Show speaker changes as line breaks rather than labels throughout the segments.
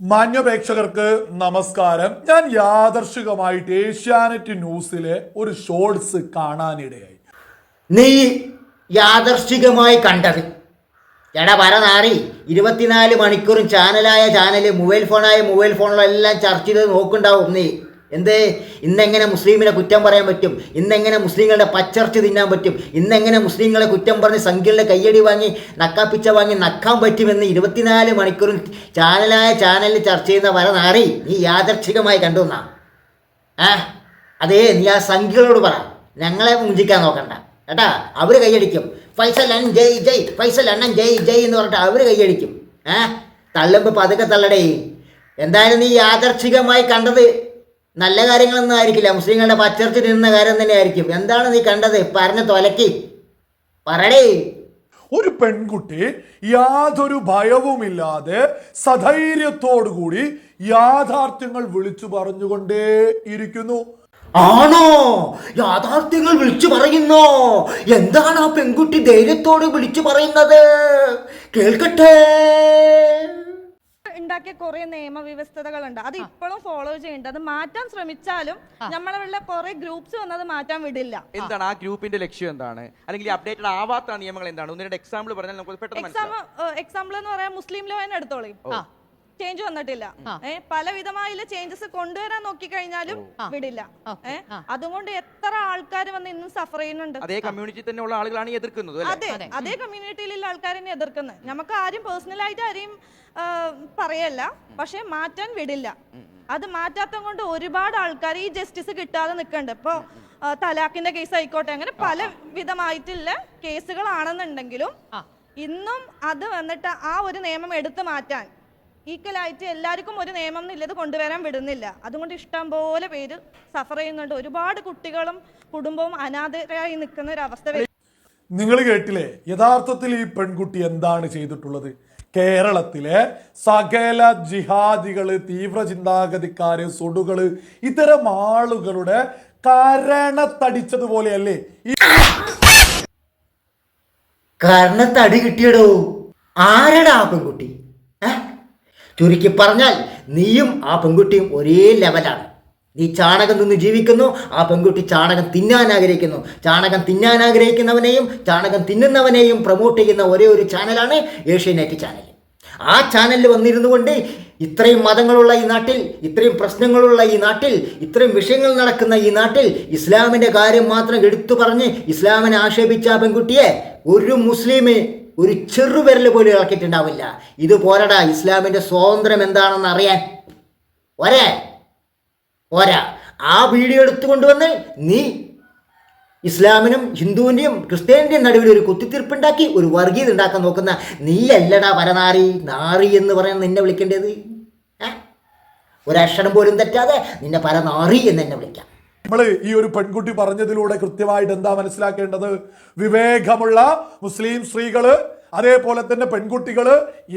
മാന്യപ്രേക്ഷകർക്ക് നമസ്കാരം. ഞാൻ യാദർശികമായിട്ട് ഏഷ്യാനെറ്റ് ന്യൂസിലെ ഒരു ഷോർട്സ് കാണാനിടയായി.
നീ യാദർശികമായി കണ്ടത്. എടാ പരനാറി ഇരുപത്തിനാല് മണിക്കൂറും ചാനലായ ചാനൽ മൊബൈൽ ഫോണായ മൊബൈൽ ഫോണിലെല്ലാം ചർച്ച ചെയ്ത് നോക്കുണ്ടാവും നീ. എന്തേ? ഇന്നെങ്ങനെ മുസ്ലിമിനെ കുറ്റം പറയാൻ പറ്റും? ഇന്നെങ്ങനെ മുസ്ലിങ്ങളുടെ പച്ചർച്ച തിന്നാൻ പറ്റും? ഇന്നെങ്ങനെ മുസ്ലിങ്ങളെ കുറ്റം പറഞ്ഞ് സംഖ്യകളുടെ കയ്യടി വാങ്ങി നക്കാപ്പിച്ച വാങ്ങി നക്കാൻ പറ്റുമെന്ന് ഇരുപത്തിനാല് മണിക്കൂറും ചാനലായ ചാനലിൽ ചർച്ച ചെയ്യുന്ന പരനാറി നീ യാദർച്ഛികമായി കണ്ടു എന്നാ. ആ അതേ നീ ആ സംഖ്യകളോട് പറ. ഞങ്ങളെ മുഞ്ചിക്കാൻ നോക്കണ്ട. കേട്ടാ? അവർ കൈയടിക്കും. ഫൈസൽ അണ്ണൻ ജയ് ജയ് ഫൈസൽ അണ്ണൻ ജയ് ജയ് എന്ന് പറഞ്ഞിട്ട് അവർ കൈയടിക്കും. ഏ? തള്ളുമ്പോൾ പതുക്കെ തള്ളടേ. എന്തായാലും നീ യാദർച്ഛികമായി കണ്ടത് നല്ല കാര്യങ്ങളൊന്നും ആയിരിക്കില്ല. മുസ്ലിങ്ങളുടെ പച്ചർച്ച് നിന്ന കാര്യം തന്നെ ആയിരിക്കും എന്താണ് നീ കണ്ടത്? പറഞ്ഞ തൊലക്കി. പറടേ.
ഒരു പെൺകുട്ടി യാതൊരു ഭയവുമില്ലാതെ സധൈര്യത്തോടുകൂടി യാഥാർത്ഥ്യങ്ങൾ വിളിച്ചു പറഞ്ഞുകൊണ്ടേ ഇരിക്കുന്നു.
ആണോ? യാഥാർത്ഥ്യങ്ങൾ വിളിച്ചു പറയുന്നോ? എന്താണ് ആ പെൺകുട്ടി ധൈര്യത്തോട് വിളിച്ചു പറയുന്നത്? കേൾക്കട്ടെ.
ഉണ്ടാക്കിയ കുറെ നിയമവ്യവസ്ഥതകളുണ്ട് അത് ഇപ്പോഴും ഫോളോ ചെയ്യേണ്ടത് അത് മാറ്റാൻ ശ്രമിച്ചാലും നമ്മളെ കുറെ ഗ്രൂപ്പ്സ് വന്നത് മാറ്റാൻ വിടില്ല.
എന്താണ് ആ ഗ്രൂപ്പിന്റെ ലക്ഷ്യം എന്താണ്? അല്ലെങ്കിൽ അപ്ഡേറ്റഡ് ആവാത്ത നിയമങ്ങൾ എന്താണ്? എക്സാമ്പിൾ പറഞ്ഞാൽ നമുക്ക് പെട്ടെന്ന്
എക്സാമ്പിൾ എന്ന് പറയാൻ മുസ്ലിം ലോ തന്നെ എടുത്തോളി. ചേഞ്ച് വന്നിട്ടില്ല. ഏഹ് പല വിധമായുള്ള ചേഞ്ചസ് കൊണ്ടുവരാൻ നോക്കിക്കഴിഞ്ഞാലും വിടില്ല. ഏഹ് അതുകൊണ്ട് എത്ര ആൾക്കാർ വന്ന് ഇന്നും സഫർ ചെയ്യുന്നുണ്ട്.
അതേ കമ്മ്യൂണിറ്റി തന്നെ ഉള്ള ആളുകളാണ് എതിർക്കുന്നത് അല്ലേ?
അതെ അതേ. കമ്മ്യൂണിറ്റിയിലുള്ള ആൾക്കാരെന്നെ എതിർക്കുന്നത്. നമുക്ക് ആരും പേഴ്സണൽ ആയിട്ട് ആരെയും പറയല്ല. പക്ഷെ മാറ്റാൻ വിടില്ല. അത് മാറ്റാത്ത കൊണ്ട് ഒരുപാട് ആൾക്കാർ ഈ ജസ്റ്റിസ് കിട്ടാതെ നിൽക്കുന്നുണ്ട്. ഇപ്പൊ തലാഖിന്റെ കേസ് ആയിക്കോട്ടെ അങ്ങനെ പല വിധമായിട്ടുള്ള കേസുകളാണെന്നുണ്ടെങ്കിലും ഇന്നും അത് വന്നിട്ട് ആ ഒരു നിയമം എടുത്തു മാറ്റാൻ ഈക്വൽ ആയിട്ട് എല്ലാവർക്കും ഒരു നിയമം എന്നുള്ളത് കൊണ്ടുവരാൻ വിടുന്നില്ല. അതുകൊണ്ട് ഇഷ്ടം പോലെ പേര് സഫർ ചെയ്യുന്നുണ്ട്. ഒരുപാട് കുട്ടികളും കുടുംബവും അനാഥരായി നിൽക്കുന്ന ഒരു അവസ്ഥ വരും.
നിങ്ങൾ കേട്ടില്ലേ? യഥാർത്ഥത്തിൽ ഈ പെൺകുട്ടി എന്താണ് ചെയ്തിട്ടുള്ളത്? കേരളത്തിലെ സകല ജിഹാദികൾ തീവ്ര ചിന്താഗതിക്കാര് സുടുകൾ ഇത്തരം ആളുകളുടെ കരണത്തടിച്ചതുപോലെയല്ലേ
കരണത്തടി കിട്ടിയടോ? ആരടാ ആ പെൺകുട്ടി? ചുരുക്കി പറഞ്ഞാൽ നീയും ആ പെൺകുട്ടിയും ഒരേ ലെവലാണ്. നീ ചാണകം നിന്ന് ജീവിക്കുന്നു ആ പെൺകുട്ടി ചാണകം തിന്നാൻ ആഗ്രഹിക്കുന്നു. ചാണകം തിന്നാൻ ആഗ്രഹിക്കുന്നവനെയും ചാണകം തിന്നുന്നവനെയും പ്രൊമോട്ട് ചെയ്യുന്ന ഒരേ ഒരു ചാനലാണ് ഏഷ്യാനെറ്റ് ചാനൽ ആ ചാനലിൽ വന്നിരുന്നു കൊണ്ട് ഇത്രയും മതങ്ങളുള്ള ഈ നാട്ടിൽ ഇത്രയും പ്രശ്നങ്ങളുള്ള ഈ നാട്ടിൽ ഇത്രയും വിഷയങ്ങൾ നടക്കുന്ന ഈ നാട്ടിൽ ഇസ്ലാമിന്റെ കാര്യം മാത്രം എടുത്തു പറഞ്ഞ് ഇസ്ലാമിനെ ആക്ഷേപിച്ച പെൺകുട്ടിയെ ഒരു മുസ്ലിം ഒരു ചെറുവിരൽ പോലും ഇളക്കിയിട്ടുണ്ടാവില്ല. ഇത് പോരടാ ഇസ്ലാമിന്റെ സ്വാതന്ത്ര്യം എന്താണെന്ന് അറിയാൻ. ഒരേ. പോരാ. ആ വീഡിയോ എടുത്തു കൊണ്ടുവന്ന് നീ ഇസ്ലാമിനും ഹിന്ദുവിന്റെയും ക്രിസ്ത്യാനിന്റെയും നടുവിൽ ഒരു കുത്തിത്തീർപ്പുണ്ടാക്കി ഒരു വർഗീയത ഉണ്ടാക്കാൻ നോക്കുന്ന നീയല്ലടാ വരനാറി നാറി എന്ന് പറയാൻ നിന്നെ വിളിക്കേണ്ടത്? ഒരക്ഷരം പോലും തെറ്റാതെ നിന്നെ പരനാറി എന്ന് എന്നെ വിളിക്കാം.
നമ്മൾ ഈ ഒരു പെൺകുട്ടി പറഞ്ഞതിലൂടെ കൃത്യമായിട്ട് എന്താ മനസ്സിലാക്കേണ്ടത്? വിവേകമുള്ള മുസ്ലിം സ്ത്രീകൾ അതേപോലെ തന്നെ പെൺകുട്ടികൾ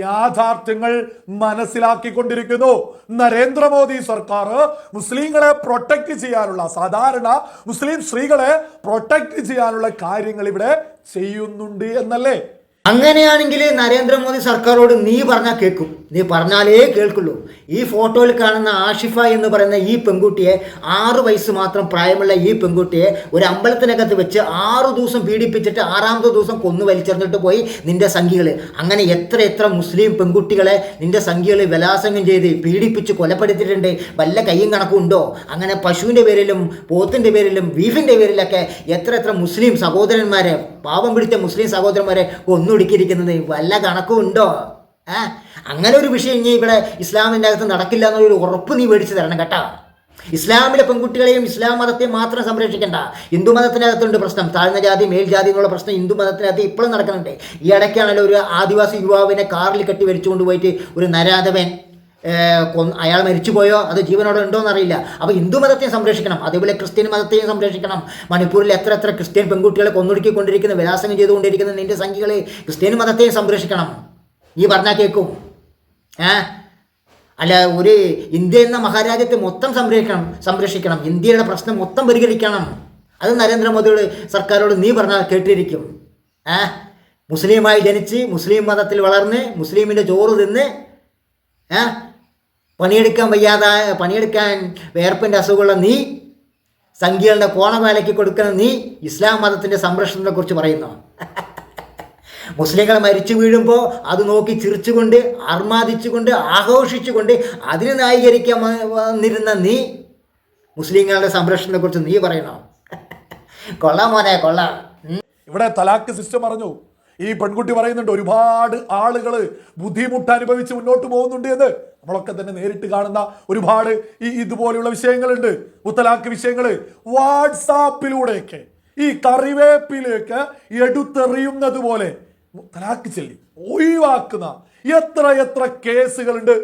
യാഥാർത്ഥ്യങ്ങൾ മനസ്സിലാക്കിക്കൊണ്ടിരിക്കുന്നു. നരേന്ദ്രമോദി സർക്കാർ മുസ്ലിങ്ങളെ പ്രൊട്ടക്ട് ചെയ്യാനുള്ള സാധാരണ മുസ്ലിം സ്ത്രീകളെ പ്രൊട്ടക്ട് ചെയ്യാനുള്ള കാര്യങ്ങൾ ഇവിടെ ചെയ്യുന്നുണ്ട് എന്നല്ലേ?
അങ്ങനെയാണെങ്കിൽ നരേന്ദ്രമോദി സർക്കാരോട് നീ പറഞ്ഞാൽ കേൾക്കും. നീ പറഞ്ഞാലേ കേൾക്കുള്ളൂ. ഈ ഫോട്ടോയിൽ കാണുന്ന ആഷിഫ എന്ന് പറയുന്ന ഈ പെൺകുട്ടിയെ ആറ് വയസ്സ് മാത്രം പ്രായമുള്ള ഈ പെൺകുട്ടിയെ ഒരു അമ്പലത്തിനകത്ത് വെച്ച് ആറ് ദിവസം പീഡിപ്പിച്ചിട്ട് ആറാമത്തെ ദിവസം കൊന്നു വലിച്ചെറിഞ്ഞിട്ട് പോയി നിന്റെ സംഖ്യകൾ അങ്ങനെ എത്ര എത്ര മുസ്ലിം പെൺകുട്ടികളെ നിന്റെ സംഖ്യകൾ വിലാസംഗം ചെയ്ത് പീഡിപ്പിച്ച് കൊലപ്പെടുത്തിയിട്ടുണ്ട്. വല്ല കയ്യും കണക്കും ഉണ്ടോ? അങ്ങനെ പശുവിന്റെ പേരിലും പോത്തിന്റെ പേരിലും ബീഫിന്റെ പേരിലൊക്കെ എത്ര എത്ര മുസ്ലിം സഹോദരന്മാരെ പാവം പിടിച്ച മുസ്ലിം സഹോദരന്മാരെ ഒന്നൊടുക്കിയിരിക്കുന്നത് വല്ല കണക്കും ഉണ്ടോ? ഏ? അങ്ങനെ ഒരു വിഷയം ഇനി ഇവിടെ ഇസ്ലാമിന്റെ അകത്ത് നടക്കില്ല എന്നൊരു ഉറപ്പ് നീ മേടിച്ച് തരണം കേട്ടോ. ഇസ്ലാമിലെ പെൺകുട്ടികളെയും ഇസ്ലാം മതത്തെയും മാത്രം സംരക്ഷിക്കണ്ട. ഹിന്ദു മതത്തിനകത്തുണ്ട് പ്രശ്നം. താഴ്ന്ന ജാതി മേൽജാതി എന്നുള്ള പ്രശ്നം ഹിന്ദു മതത്തിനകത്ത് ഇപ്പോഴും നടക്കുന്നുണ്ട്. ഈ ഇടയ്ക്കാണല്ലോ ഒരു ആദിവാസി യുവാവിനെ കാറിൽ കെട്ടി വലിച്ചുകൊണ്ട് പോയിട്ട് ഒരു നരാധവൻ അയാൾ മരിച്ചുപോയോ? അത് ജീവനോടെ ഉണ്ടോ എന്നറിയില്ല. അപ്പോൾ ഹിന്ദു മതത്തെയും സംരക്ഷിക്കണം. അതേപോലെ ക്രിസ്ത്യൻ മതത്തെയും സംരക്ഷിക്കണം. മണിപ്പൂരിൽ എത്ര എത്ര ക്രിസ്ത്യൻ പെൺകുട്ടികളെ കൊന്നൊടുക്കിക്കൊണ്ടിരിക്കുന്ന വിലാസങ്ങൾ ചെയ്തുകൊണ്ടിരിക്കുന്ന നിന്റെ സംഖ്യകളെ ക്രിസ്ത്യൻ മതത്തെയും സംരക്ഷിക്കണം. നീ പറഞ്ഞാൽ കേൾക്കും ഏ? അല്ല ഒരു ഇന്ത്യ എന്ന മഹാരാജ്യത്തെ മൊത്തം സംരക്ഷിക്കണം സംരക്ഷിക്കണം. ഇന്ത്യയുടെ പ്രശ്നം മൊത്തം പരിഹരിക്കണം. അത് നരേന്ദ്രമോദിയോട് സർക്കാരോട് നീ പറഞ്ഞാൽ കേട്ടിരിക്കും. ഏ? മുസ്ലിമായി ജനിച്ച് മുസ്ലിം മതത്തിൽ വളർന്ന് മുസ്ലിമിന്റെ ചോറ് തിന്ന് ഏ? പണിയെടുക്കാൻ വയ്യാതെ പണിയെടുക്കാൻ വേർപ്പിന്റെ അസുഖമുള്ള നീ സംഖ്യകളുടെ കോണവേലയ്ക്ക് കൊടുക്കുന്ന നീ ഇസ്ലാം മതത്തിന്റെ സംരക്ഷണത്തെക്കുറിച്ച് പറയുന്നു. മുസ്ലിങ്ങൾ മരിച്ചു വീഴുമ്പോൾ അത് നോക്കി ചിരിച്ചുകൊണ്ട് ആർമാദിച്ചുകൊണ്ട് ആഘോഷിച്ചുകൊണ്ട് അതിന് ന്യായീകരിക്കാൻ വന്നിരുന്ന നീ മുസ്ലിങ്ങളുടെ സംരക്ഷണത്തെക്കുറിച്ച് നീ പറയണോ? കൊള്ളാം മോനെ കൊള്ളാം.
ഇവിടെ തലാക്ക് സിസ്റ്റം പറഞ്ഞു ഈ പെൺകുട്ടി പറയുന്നുണ്ട് ഒരുപാട് ആളുകൾ ബുദ്ധിമുട്ട് അനുഭവിച്ച് മുന്നോട്ട് പോകുന്നുണ്ട് എന്ന്. നമ്മളൊക്കെ തന്നെ നേരിട്ട് കാണുന്ന ഒരുപാട് ഈ ഇതുപോലെയുള്ള വിഷയങ്ങളുണ്ട്. മുത്തലാക്ക് വിഷയങ്ങൾ വാട്സാപ്പിലൂടെയൊക്കെ ഈ കറിവേപ്പിലേക്ക് എടുത്തെറിയുന്നത് പോലെ തലാക്ക് ചൊല്ലി ഒഴിവാക്കുന്ന എത്ര എത്ര കേസുകളുണ്ട്.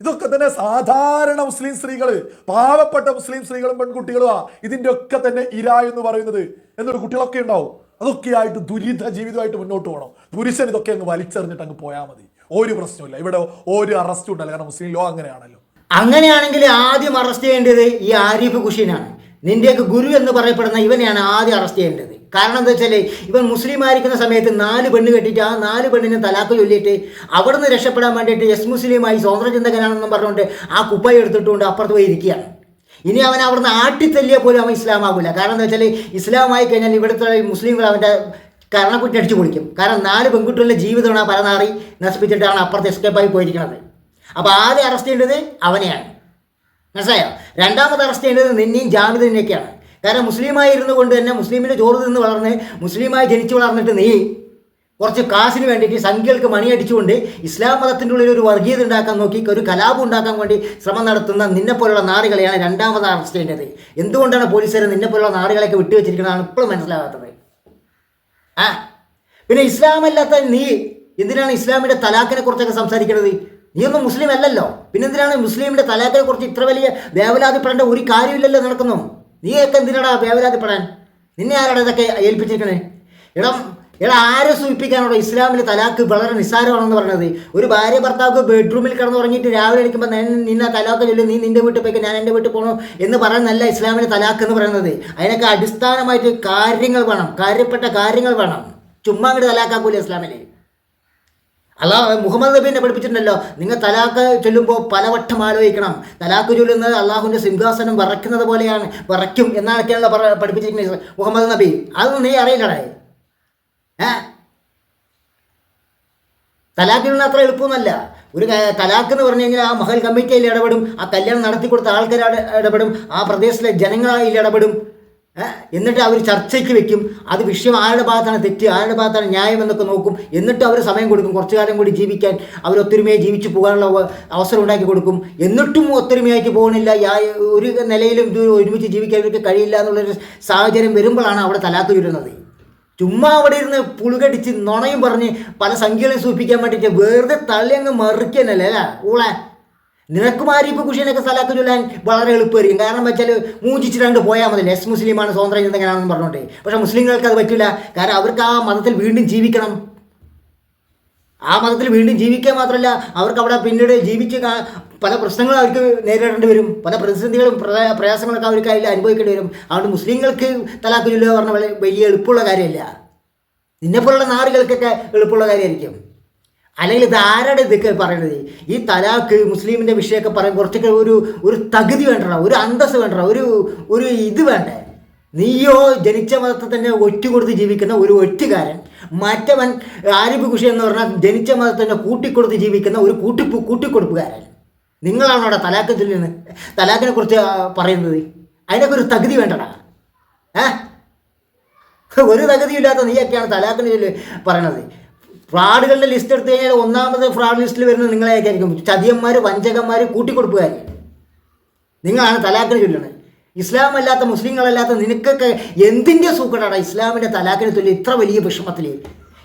ഇതൊക്കെ തന്നെ സാധാരണ മുസ്ലിം സ്ത്രീകൾ പാവപ്പെട്ട മുസ്ലിം സ്ത്രീകളും പെൺകുട്ടികളുമാ ഇതിന്റെ ഒക്കെ തന്നെ ഇര എന്ന് പറയുന്നത്. എന്നൊരു കുട്ടികളൊക്കെ ഉണ്ടാവും. അതൊക്കെ ആയിട്ട് ദുരിത ജീവിതമായിട്ട് മുന്നോട്ട് പോകണം. പുരുഷൻ ഇതൊക്കെ അങ്ങ് വലിച്ചെറിഞ്ഞിട്ട് അങ്ങ് പോയാൽ മതി. ഒരു പ്രശ്നമില്ല ഇവിടെ ഒരു അറസ്റ്റും ഉണ്ടല്ലോ. കാരണം മുസ്ലിം ലോ അങ്ങനെയാണല്ലോ.
അങ്ങനെയാണെങ്കിൽ ആദ്യം അറസ്റ്റ് ചെയ്യേണ്ടത് ഈ ആരിഫ് ഖുഷീനാണ്. നിന്റെയൊക്കെ ഗുരു എന്ന് പറയപ്പെടുന്ന ഇവനെയാണ് ആദ്യം അറസ്റ്റ് ചെയ്യേണ്ടത്. കാരണം എന്താ വെച്ചാൽ ഇവൻ മുസ്ലിം ആയിരിക്കുന്ന സമയത്ത് നാല് പെണ്ണ് കെട്ടിയിട്ട് ആ നാല് പെണ്ണിനെ തലാക്ക് ചൊല്ലിയിട്ട് അവിടെ നിന്ന് രക്ഷപ്പെടാൻ വേണ്ടിയിട്ട് എസ് മുസ്ലിമായി സ്വതന്ത്ര ചിന്തകനാണെന്നും പറഞ്ഞുകൊണ്ട് ആ കുപ്പായി എടുത്തിട്ടുകൊണ്ട് അപ്പുറത്ത് പോയി ഇരിക്കുകയാണ്. ഇനി അവൻ അവിടുന്ന് ആട്ടിത്തല്ലിയ പോലും അവൻ ഇസ്ലാം ആകില്ല കാരണം എന്താ വെച്ചാൽ ഇസ്ലാമായി കഴിഞ്ഞാൽ ഇവിടുത്തെ മുസ്ലിങ്ങൾ അവന്റെ കരണക്കുറ്റി അടിച്ചു പൊളിക്കും. കാരണം നാല് പെൺകുട്ടികളുടെ ജീവിതമാണ് ആ പരനാറി നശിപ്പിച്ചിട്ടാണ് അപ്പുറത്ത് എസ്കേപ്പായി പോയിരിക്കുന്നത്. അപ്പോൾ ആദ്യം അറസ്റ്റ് ചെയ്യേണ്ടത് അവനെയാണ്. മനസ്സിലായോ? രണ്ടാമത് അറസ്റ്റ് ചെയ്യേണ്ടത് നിന്നെയും ജാമിദിനെയൊക്കെയാണ് കാരണം മുസ്ലിമായി ഇരുന്നു കൊണ്ട് തന്നെ മുസ്ലിമിന്റെ ചോറ് നിന്ന് വളർന്ന് മുസ്ലിമായി ജനിച്ചു വളർന്നിട്ട് നീ കുറച്ച് കാശിന് വേണ്ടിയിട്ട് സംഖ്യകൾക്ക് മണിയടിച്ചുകൊണ്ട് ഇസ്ലാം മതത്തിന്റെ ഉള്ളിൽ ഒരു വർഗീയത ഉണ്ടാക്കാൻ നോക്കി ഒരു കലാപം ഉണ്ടാക്കാൻ വേണ്ടി ശ്രമം നടത്തുന്ന നിന്നെപ്പോലുള്ള നാടുകളെയാണ് രണ്ടാമത് അറസ്റ്റ് ചെയ്യേണ്ടത് എന്തുകൊണ്ടാണ് പോലീസുകാർ നിന്നെപ്പോലുള്ള നാടുകളെയൊക്കെ വിട്ടുവെച്ചിരിക്കുന്നതാണ് ഇപ്പോഴും മനസ്സിലാകാത്തത്? ആ? പിന്നെ ഇസ്ലാം അല്ലാത്ത നീ എന്തിനാണ് ഇസ്ലാമിന്റെ തലാഖിനെ കുറിച്ചൊക്കെ സംസാരിക്കുന്നത്? നീയൊന്നും മുസ്ലിം അല്ലല്ലോ. പിന്നെ എന്തിനാണ് മുസ്ലിമിന്റെ തലാഖിനെ കുറിച്ച് ഇത്ര വലിയ വേവലാതിപ്പെടേണ്ട ഒരു കാര്യമില്ലല്ലോ നടക്കുന്നു നീയൊക്കെ എന്തിനാടാ വേവലാതിപ്പെടാൻ? നിന്നെ ആരാടാ ഇതൊക്കെ ഏൽപ്പിച്ചിരിക്കണേ? ഇടം എടാ ആരെ സൂചിപ്പിക്കാനോ ഇസ്ലാമിൽ തലാക്ക് വളരെ നിസ്സാരമാണെന്ന് പറഞ്ഞത്. ഒരു ഭാര്യ ഭർത്താവ് ബെഡ്റൂമിൽ കിടന്ന് ഉറങ്ങിയിട്ട് രാവിലെ എണീക്കുമ്പോൾ നിന്നെ തലാക്ക് ചൊല്ലി നീ നിന്റെ വീട്ടിൽ പോയി ഞാൻ എന്റെ വീട്ടിൽ പോകണോ എന്ന് പറയുന്നതല്ല ഇസ്ലാമിലെ തലാക്ക് എന്ന് പറയുന്നത്. അതിനൊക്കെ അടിസ്ഥാനമായിട്ട് കാര്യങ്ങൾ വേണം കാര്യപ്പെട്ട കാര്യങ്ങൾ വേണം. ചുമ്മാ അങ്ങോട്ട് തലാക്കാക്കൂല ഇസ്ലാമിൽ അല്ല മുഹമ്മദ് നബീനെ പഠിപ്പിച്ചിട്ടുണ്ടല്ലോ നിങ്ങൾ തലാക്ക് ചൊല്ലുമ്പോൾ പലവട്ടം ആലോചിക്കണം. തലാക്ക് ചൊല്ലുന്നത് അള്ളാഹുവിന്റെ സിംഹാസനം വിറയ്ക്കുന്നത് പോലെയാണ് വിറയ്ക്കും എന്നൊക്കെയാണല്ലോ പറ പഠിപ്പിച്ചിരിക്കുന്നത് മുഹമ്മദ് നബി. അതൊന്നും നീ അറിയില്ലടേ. ഏ? തലാഖിന് അത്ര എളുപ്പമൊന്നുമല്ല. ഒരു തലാഖ് എന്ന് പറഞ്ഞു കഴിഞ്ഞാൽ ആ മഹൽ കമ്മിറ്റിയിൽ ഇടപെടും ആ കല്യാണം നടത്തി കൊടുത്ത ആൾക്കാർ ഇടപെടും ആ പ്രദേശത്തിലെ ജനങ്ങളായി ഇടപെടും. എന്നിട്ട് അവർ ചർച്ചയ്ക്ക് വെക്കും. അത് വിഷയം ആരുടെ ഭാഗത്താണ് തെറ്റ് ആരുടെ ഭാഗത്താണ് ന്യായം എന്നൊക്കെ നോക്കും. എന്നിട്ട് അവർ സമയം കൊടുക്കും. കുറച്ചു കാലം കൂടി ജീവിക്കാൻ അവർ ഒത്തൊരുമയായി ജീവിച്ചു പോകാനുള്ള അവസരം ഉണ്ടാക്കി കൊടുക്കും. എന്നിട്ടും ഒത്തൊരുമയായിട്ട് പോകുന്നില്ല ഒരു നിലയിലും ഒരുമിച്ച് ജീവിക്കാൻ കഴിയില്ല എന്നുള്ളൊരു സാഹചര്യം വരുമ്പോഴാണ് അവിടെ തലാക്ക് ചുരുന്നത് ചുമ്മാ അവിടെ ഇരുന്ന് പുളുകടിച്ച് നുണയും പറഞ്ഞ് പല സംഖ്യകളെയും സൂപ്പിക്കാൻ വേണ്ടിയിട്ട് വെറുതെ തള്ളി അങ്ങ് മറിക്കാനല്ലേ അല്ലേ? ഊളെ. നിനക്കും ഇപ്പൊ കുഷീനൊക്കെ സ്ഥലത്ത് ചൊല്ലാൻ വളരെ എളുപ്പമായിരിക്കും. കാരണം വെച്ചാൽ മൂജിച്ച് രണ്ട് പോയാൽ മതി. എസ് മുസ്ലിമാണ് സ്വാതന്ത്ര്യം എന്തെങ്കിലാണെന്ന് പറഞ്ഞോട്ടെ പക്ഷെ മുസ്ലിങ്ങൾക്ക് അത് പറ്റില്ല കാരണം അവർക്ക് ആ മതത്തിൽ വീണ്ടും ജീവിക്കണം. ആ മതത്തിൽ വീണ്ടും ജീവിക്കാൻ മാത്രമല്ല അവർക്ക് അവിടെ പിന്നീട് ജീവിച്ച് പല പ്രശ്നങ്ങളും അവർക്ക് നേരിടേണ്ടി വരും. പല പ്രതിസന്ധികളും പ്രയ- പ്രയാസങ്ങളൊക്കെ അവർക്ക് അതിൽ അനുഭവിക്കേണ്ടി വരും. അതുകൊണ്ട് മുസ്ലിങ്ങൾക്ക് തലാഖ് ചൊല്ലുക പറഞ്ഞ വളരെ വലിയ എളുപ്പമുള്ള കാര്യമല്ല. നിന്നെപ്പോലുള്ള നാടുകൾക്കൊക്കെ എളുപ്പമുള്ള കാര്യമായിരിക്കും. അല്ലെങ്കിൽ ഇത് ആരുടെ ഇതൊക്കെ പറയുന്നത്? ഈ തലാക്ക് മുസ്ലിമിന്റെ വിഷയമൊക്കെ പറയും കുറച്ചൊക്കെ ഒരു ഒരു തകുതി വേണ്ട ഒരു അന്തസ് വേണ്ട ഒരു ഒരു ഇത് വേണ്ടേ? നീയോ ജനിച്ച മതത്തെ തന്നെ ഒറ്റ കൊടുത്ത് ജീവിക്കുന്ന ഒരു ഒറ്റുകാരൻ മറ്റവൻ ആരിഫ് കുഷി എന്ന് പറഞ്ഞാൽ ജനിച്ച മതത്തെ തന്നെ കൂട്ടിക്കൊടുത്ത് ജീവിക്കുന്ന ഒരു കൂട്ടിപ്പു കൂട്ടിക്കൊടുപ്പുകാരൻ. നിങ്ങളാണോ അവിടെ തലാക്കത്തിൽ നിന്ന് തലാക്കിനെ കുറിച്ച് പറയുന്നത്? അതിനൊക്കെ ഒരു തകുതി വേണ്ടടാ. ഏ? ഒരു തകുതിയില്ലാത്ത നീയൊക്കെയാണ് തലാക്കിന് പറയണത്. ഫ്രാഡുകളുടെ ലിസ്റ്റ് എടുത്തു കഴിഞ്ഞാൽ ഒന്നാമത് ഫ്രാഡ് ലിസ്റ്റിൽ വരുന്നത് നിങ്ങളെയൊക്കെ ആയിരിക്കും ചതിയന്മാർ വഞ്ചകന്മാർ കൂട്ടിക്കൊടുപ്പുകാർ നിങ്ങളാണ് തലാക്കിന് ചൊല്ലുന്നത് ഇസ്ലാം അല്ലാത്ത മുസ്ലിങ്ങളല്ലാത്ത നിനക്കൊക്കെ എന്തിന്റെ സൂക്കടാടാ ഇസ്ലാമിന്റെ തലാക്കിനെ ചൊല്ലി ഇത്ര വലിയ വിഷമത്തിൽ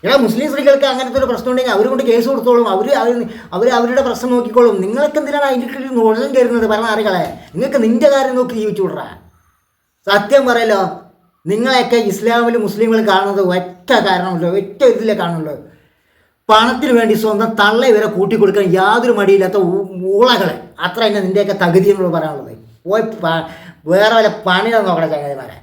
എടാ മുസ്ലിം സ്ത്രീകൾക്ക് അങ്ങനത്തെ ഒരു പ്രശ്നം ഉണ്ടെങ്കിൽ അവർ കൊണ്ട് കേസ് കൊടുത്തോളും. അവർ അവർ അവരുടെ പ്രശ്നം നോക്കിക്കോളും. നിങ്ങൾക്ക് എന്തിനാണ് അതിന്റെ നുഴഞ്ഞം കയറുന്നത്? പറഞ്ഞ അറികളെ നിങ്ങൾക്ക് നിന്റെ കാര്യം നോക്കി ജീവിച്ചു വിടറാ സത്യം പറയല്ലോ. നിങ്ങളെയൊക്കെ ഇസ്ലാമിൽ മുസ്ലിങ്ങൾ കാണുന്നത് ഒറ്റ കാരണമുള്ളൂ ഒറ്റ ഇതിലേ കാണുള്ളൂ പണത്തിന് വേണ്ടി സ്വന്തം തള്ള ഇവരെ കൂട്ടിക്കൊടുക്കാൻ യാതൊരു മടിയില്ലാത്ത ഊളകളെ. അത്ര തന്നെ നിന്റെയൊക്കെ തകുതി എന്നുള്ളത് പറയാനുള്ളത്. പോയി വേറെ വല്ല പണിയാണ് നോക്കണം ചങ്ങാതിമാരെ.